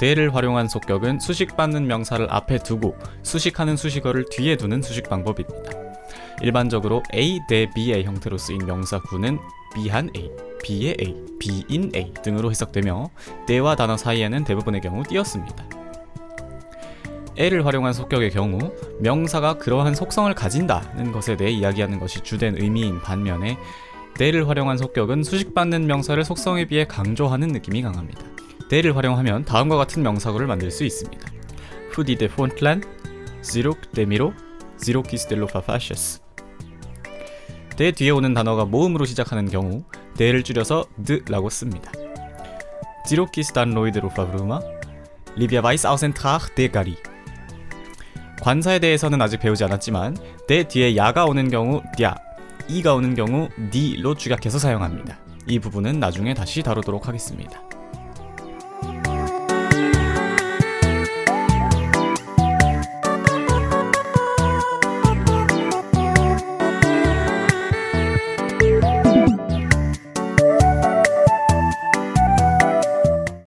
대를 활용한 속격은 수식받는 명사를 앞에 두고 수식하는 수식어를 뒤에 두는 수식 방법입니다. 일반적으로 A 대 B의 형태로 쓰인 명사 구는 B한 A, B의 A, B인 A 등으로 해석되며 대와 단어 사이에는 대부분의 경우 띄었습니다. L을 활용한 속격의 경우 명사가 그러한 속성을 가진다는 것에 대해 이야기하는 것이 주된 의미인 반면에 대를 활용한 속격은 수식받는 명사를 속성에 비해 강조하는 느낌이 강합니다. 대를 활용하면 다음과 같은 명사구를 만들 수 있습니다. Fudi de Fontland, Zirok de Miro, Zirokis de Lofafashes. 대 뒤에 오는 단어가 모음으로 시작하는 경우 대를 줄여서 드라고 씁니다. Zirokis dan Loide Lofavruma, Livia Weiss Ausentrach de Gari. 관사에 대해서는 아직 배우지 않았지만 대 뒤에 야가 오는 경우 띠아, 이가 오는 경우 니로 축약해서 사용합니다. 이 부분은 나중에 다시 다루도록 하겠습니다.